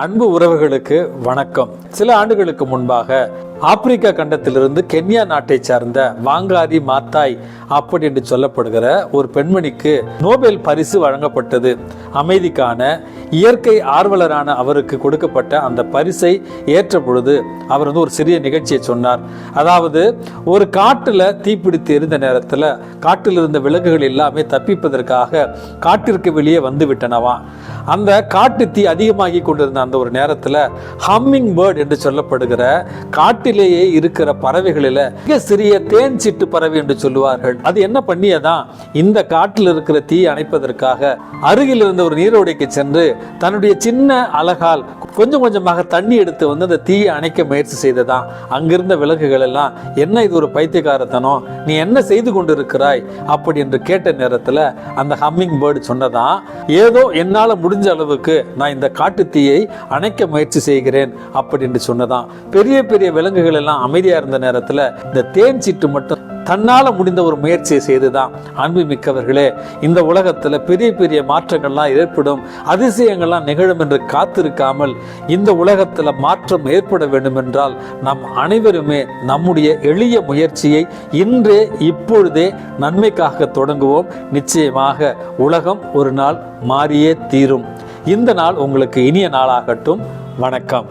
அன்பு உறவுகளுக்கு வணக்கம். சில ஆண்டுகளுக்கு முன்பாக ஆப்பிரிக்கா கண்டத்திலிருந்து கென்யா நாட்டை சார்ந்த வாங்காரி மாத்தாய் அப்படி என்று சொல்லப்படுகிற ஒரு பெண்மணிக்கு நோபல் பரிசு வழங்கப்பட்டது. அமைதிக்கான இயற்கை ஆர்வலரான அவருக்கு கொடுக்கப்பட்ட அந்த பரிசை ஏற்ற பொழுது அவர் வந்து ஒரு சிறிய நிகழ்ச்சியை சொன்னார். அதாவது ஒரு காட்டில் தீப்பிடித்து எரிந்த நேரத்தில் காட்டில் இருந்த விலங்குகள் எல்லாமே தப்பிப்பதற்காக காட்டிற்கு வெளியே வந்து விட்டனவா? அந்த காட்டு தீ அதிகமாகி கொண்டிருந்த அந்த ஒரு நேரத்தில் ஹம்மிங் பேர்ட் என்று சொல்லப்படுகிற காட்டிலேயே இருக்கிற பறவைகளில் மிக சிறிய தேன் சிட்டு பறவை என்று சொல்லுவார்கள். அது என்ன பண்ணியதான் இந்த காட்டில் இருக்கிற தீ அணைப்பதற்காக அருகில் இருந்த ஒரு நீரோடைக்கு சென்று தன்னுடைய சின்ன அழகால் கொஞ்சம் கொஞ்சமாக தண்ணி எடுத்து வந்து அந்த தீயை அணைக்க முயற்சி செய்ததான். அங்கிருந்த விலங்குகள் எல்லாம் என்ன இது ஒரு பைத்தியக்காரத்தனம்? நீ என்ன செய்து கொண்டிருக்கிறாய்? அப்படி என்று கேட்ட நேரத்துல அந்த ஹம்மிங் பேர்டு சொன்னதான் ஏதோ என்னால முடிஞ்ச அளவுக்கு நான் இந்த காட்டு தீயை அணைக்க முயற்சி செய்கிறேன். அப்படி என்று சொன்னதான். பெரிய பெரிய விலங்குகள் எல்லாம் அமைதியா இருந்த நேரத்துல இந்த தேன் சீட்டு மட்டும் தன்னால் முடிந்த ஒரு முயற்சியை செய்து தான் அன்பு மிக்கவர்களே இந்த உலகத்துல பெரிய பெரிய மாற்றங்கள்லாம் ஏற்படும் அதிசயங்கள்லாம் நிகழும் என்று காத்திருக்காமல் இந்த உலகத்துல மாற்றம் ஏற்பட வேண்டும் என்றால் நம் அனைவருமே நம்முடைய எளிய முயற்சியை இன்றே இப்பொழுதே நன்மைக்காக தொடங்குவோம். நிச்சயமாக உலகம் ஒரு நாள் மாறியே தீரும். இந்த நாள் உங்களுக்கு இனிய நாளாகட்டும். வணக்கம்.